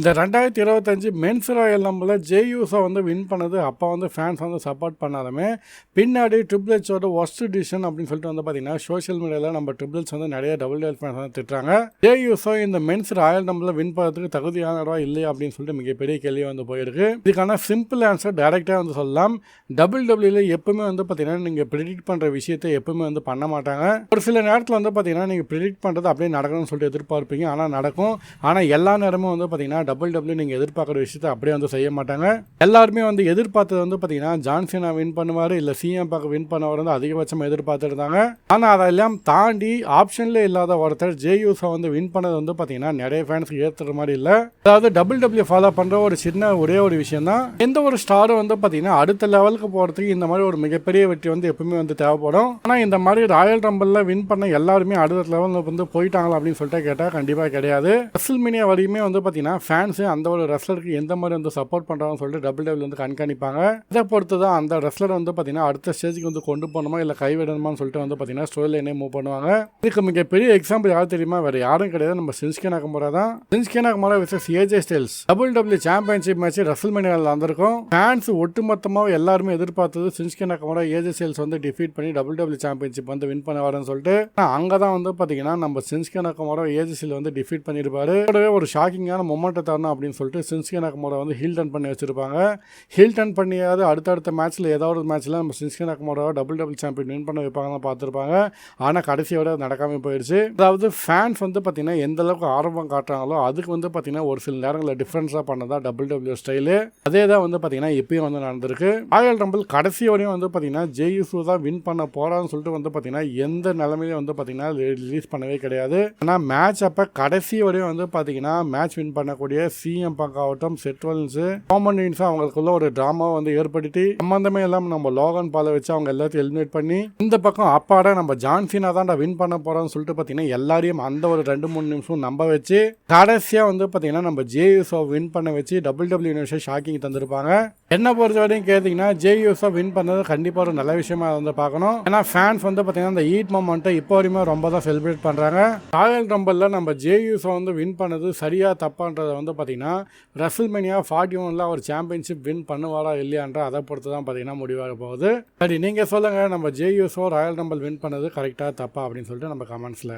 இந்த ரெண்டாயிரத்தி இருபத்தஞ்சு மென்ஸ் ராயல் நம்பரில் ஜேயூஸை வந்து வின் பண்ணது அப்போ வந்து ஃபேன்ஸ் வந்து சப்போர்ட் பண்ணாலுமே பின்னாடி ட்ரிபிள் ஹெச்சோட ஒஸ்ட் டிசிஷன் அப்படின்னு சொல்லிட்டு வந்து பார்த்தீங்கன்னா சோஷியல் மீடியாவில் நம்ம ட்ரிபிள்ஸ் வந்து நிறைய டபுள் டெல் ஃபேன்ஸ் வந்து திட்டுறாங்க. ஜேயூஸோ இந்த மென்ஸ் ராயல் நம்பரில் வின் பண்ணுறதுக்கு தகுதியானவா இல்லையா அப்படின்னு சொல்லிட்டு மிகப்பெரிய கேள்வி வந்து போயிருக்கு. இதுக்கான சிம்பிள் ஆன்சர் டைரெக்டாக வந்து சொல்லலாம். டபுள் டபிள்யூல எப்பவுமே வந்து பார்த்தீங்கன்னா நீங்கள் ப்ரிடிக்ட் பண்ணுற விஷயத்தை எப்பவுமே வந்து பண்ண மாட்டாங்க. ஒரு சில நேரத்தில் வந்து பார்த்தீங்கன்னா நீங்கள் ப்ரிடிக்ட் பண்ணுறது அப்படியே நடக்கணும்னு சொல்லிட்டு எதிர்பார்ப்பீங்க. ஆனால் நடக்கும். ஆனால் எல்லா நேரமும் வந்து பார்த்தீங்கன்னா டபுள் டபுள்யூ நீங்கள் எதிர்பார்க்குற விஷயத்தை அப்படியே வந்து செய்ய மாட்டாங்க. எல்லாருமே வந்து எதிர்பார்த்தது வந்து பார்த்தீங்கன்னா ஜான்சினா வின் பண்ணுவார் இல்லை சிஎம் பார்க்க வின் பண்ணவர் வந்து அதிகபட்சமாக எதிர்பார்த்துருந்தாங்க ஆனால் அதெல்லாம் தாண்டி ஆப்ஷன்ல இல்லாத ஒருத்தர் ஜேயூஸை வந்து வின் பண்ணது வந்து பார்த்தீங்கன்னா நிறைய ஃபேன்ஸ்க்கு ஏற்றுற மாதிரி இல்லை. அதாவது டபுள் டபிள்யூ ஃபாலோ பண்ணுற ஒரு சின்ன ஒரே ஒரு விஷயம் தான் எந்த ஒரு ஸ்டாரும் வந்து பார்த்தீங்கன்னா அடுத்த லெவலுக்கு போகிறதுக்கு இந்த மாதிரி ஒரு மிகப்பெரிய வெற்றி வந்து எப்பவுமே வந்து தேவைப்படும். ஆனால் இந்த மாதிரி ராயல் ரம்பிளில் வின் பண்ண எல்லாருமே அடுத்த லெவலில் வந்து போயிட்டாங்களா அப்படின்னு சொல்லிட்டு கேட்டால் கண்டிப்பாக கிடையாது. ரசல் மீனியா வரையுமே வந்து பார்த்தீங்கன்னா ஃபேன்ஸு அந்த ஒரு ரெஸ்லருக்கு எந்த மாதிரி வந்து சப்போர்ட் பண்ணுறாங்கன்னு சொல்லிட்டு டபுள் டபுள் வந்து கண்காணிப்பாங்க. இதை பொறுத்து தான் அந்த ரெஸ்லர் வந்து பார்த்தீங்கன்னா அடுத்த ஸ்டேஜுக்கு வந்து கொண்டு போகணுமா இல்லை கைவிடணுமான்னு சொல்லிட்டு வந்து பார்த்தீங்கன்னா ஸ்டோரி லைனே மூவ் பண்ணுவாங்க. இதுக்கு மிகப்பெரிய எக்ஸாம்பிள் யார் தெரியுமா? வேறு யாரும் கிடையாது. நம்ம சின்ஸ்கே நாகமுரா தான். Shinsuke Nakamura versus AJ Styles double W championship match Russell மணியாவில் வந்திருக்கும் ஃபேன்ஸ் ஒட்டுமொத்தமாக எல்லாருமே எதிர்பார்த்தது சின்ஸ்கே நாகமுரா ஏஜே ஸ்டைல்ஸ் வந்து டிஃபீட் பண்ணி டபுள் டபிள்யூ சாம்பியன்ஷிப் வந்து வின் பண்ண சொல்லிட்டு அங்கே தான் வந்து பார்த்தீங்கன்னா நம்ம சின்ஸ்கே நாகமுரா ஏஜே ஸ்டைல் வந்து டிஃபீட் பண்ணியிருப்பாரு ஒரு ஷாக்கிங்கான மொமெண்ட்டை தரணும் அப்படின்னு சொல்லிட்டு சின்ஸ்கே நாகமோரா வந்து ஹீல் டன் பண்ணி வச்சுருப்பாங்க. ஹீல் டன் பண்ணியாவது அடுத்தடுத்த மேட்ச்சில் ஏதாவது ஒரு மேட்ச்சில் நம்ம சின்ஸ்கே நாகமோராவை டபுள் டபுள் சாம்பியன் வின் பண்ண வைப்பாங்க பார்த்துருப்பாங்க. ஆனால் கடைசியோட நடக்காமல் போயிடுச்சு. அதாவது ஃபேன்ஸ் வந்து பார்த்திங்கன்னா எந்த அளவுக்கு ஆர்வம் காட்டுறாங்களோ அதுக்கு வந்து பார்த்திங்கன்னா ஒரு சில நேரங்களில் டிஃப்ரென்ஸாக பண்ணதான் டபுள் டபிள்யூ ஸ்டைலு அதே தான் வந்து பார்த்திங்கன்னா இப்பயும் வந்து நடந்திருக்கு. ராயல் ரம்பிள் கடைசி வரையும் வந்து பார்த்திங்கன்னா ஜேயூசு தான் வின் பண்ண போகிறான்னு சொல்லிட்டு வந்து பார்த்திங்கன்னா எந்த நிலமையிலையும் வந்து பார்த்தீங்கன்னா ரிலீஸ் பண்ணவே கிடையாது. ஆனால் மேட்ச் அப்போ கடைசி வரையும் வந்து பார்த்தீங்கன்னா மேட்ச் வின் பண்ணக்கூடிய சிஎம் பங்க் ஆகட்டும் செட்வல்ஸு காமன் அவங்களுக்குள்ள ஒரு டிராமா வந்து ஏற்படுத்தி சம்பந்தமே இல்லாமல் நம்ம லோகன் பாலை வச்சு அவங்க எல்லாத்தையும் எலிமினேட் பண்ணி இந்த பக்கம் அப்பாட நம்ம ஜான்சினா தான் வின் பண்ண போறோம்னு சொல்லிட்டு பார்த்தீங்கன்னா எல்லாரையும் அந்த ஒரு ரெண்டு மூணு நிமிஷம் நம்ப வச்சு கடைசியாக வந்து பார்த்தீங்கன்னா நம்ம ஜேயூஸோ வின் பண்ண வச்சு டபுள் டபிள்யூ யூனிவர்ஸை ஷாக்கிங் தந்திருப்பாங்க. என்ன பொறுத்த வரையும் கேட்டிங்கன்னா ஜேயூஸோ வின் பண்ணது கண்டிப்பாக ஒரு நல்ல விஷயமா வந்து பார்க்கணும். ஏன்னா ஃபேன்ஸ் வந்து பார்த்தீங்கன்னா இந்த ஈட் மொமெண்ட்டை இப்போ வரையுமே ரொம்ப தான் செலிப்ரேட் பண்ணுறாங்க ராயல் ரம்பலில் நம்ம ஜேயூஸோ வந்து வின் பண்ணது சரியா தப்பான்றதை வந்து பார்த்தீங்கன்னா ரசல்மேனியா ஃபார்ட்டி ஒனில் அவர் சாம்பியன்ஷிப் வின் பண்ணுவாரா இல்லையான்ற அதை பொறுத்து தான் பார்த்தீங்கன்னா முடிவாக போகுது. சரி நீங்கள் சொல்லுங்கள் நம்ம ஜேயூஸோ ராயல் ரம்பல் வின் பண்ணது கரெக்டாக தப்பா அப்படின்னு சொல்லிட்டு நம்ம கமெண்ட்ஸில்